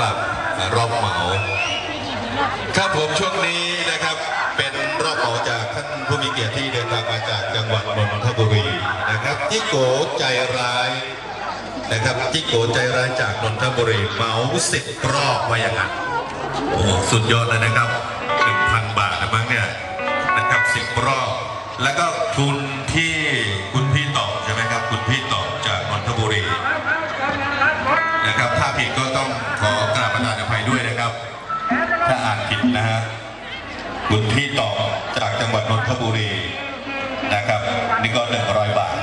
รอบเหมาครับผมช่วงนี้นะครับเป็นรอบเหมาจากท่านผู้มีเกียรติที่เดินทางมาจากจังหวัดนนทบุรีนะครับจิโกใจร้ายนะครับจิโกใจร้ายจากนนทบุรีเหมาสิบรอบว่าอย่างนั้นโอ้สุดยอดเลยนะครับหนึ่งพันบาทนะมั้งเนี่ยนะครับสิบรอบ แล้วก็ทุนที่คุณ นะครับ ถ้าอ่านผิดนะฮะคุณพี่ตอบจากจังหวัดนนทบุรีนะครับ นี่ก็หนึ่งร้อยบาท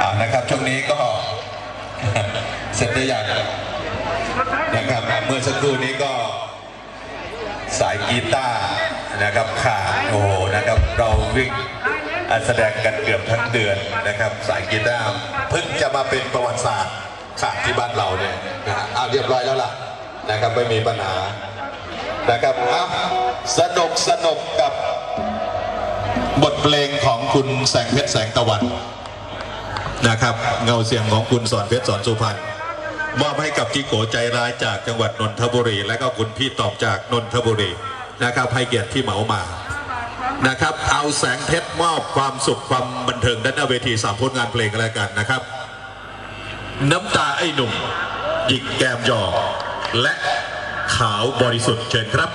อ่านะครับช่วงนี้ก็เสร็จหรือยังนะครับเมื่อสักครู่นี้ก็สายกีตาร์นะครับขาดโอ้โหนะครับเราวิ่งอ่าแสดงกันเกือบทั้งเดือนนะครับ สายกีตาร์เพิ่งจะมาเป็นประวัติศาสตร์ขาดที่บ้านเราเนี่ยนะฮะอ้าเรียบร้อยแล้วล่ะ นะครับไม่มีปัญหานะครับอะสนุกสนุกกับบทเพลงของคุณแสงเพชรแสงตะวันนะครับ เงาเสียงของคุณสอนเพชรสอนสุพรรณมอบให้กับจิโกใจร้ายจากจังหวัดนนทบุรี และก็คุณพี่ตอบจากนนทบุรีนะครับให้เกียรติที่เหมามานะครับ เอาแสงเพชรมอบความสุขความบันเทิงด้านหน้าเวทีสามผลงานเพลงกันแล้วกันนะครับ น้ำตาไอ้หนุ่มหยิกแกมหยอก และขาวบริสุทธิ์เชิญครับ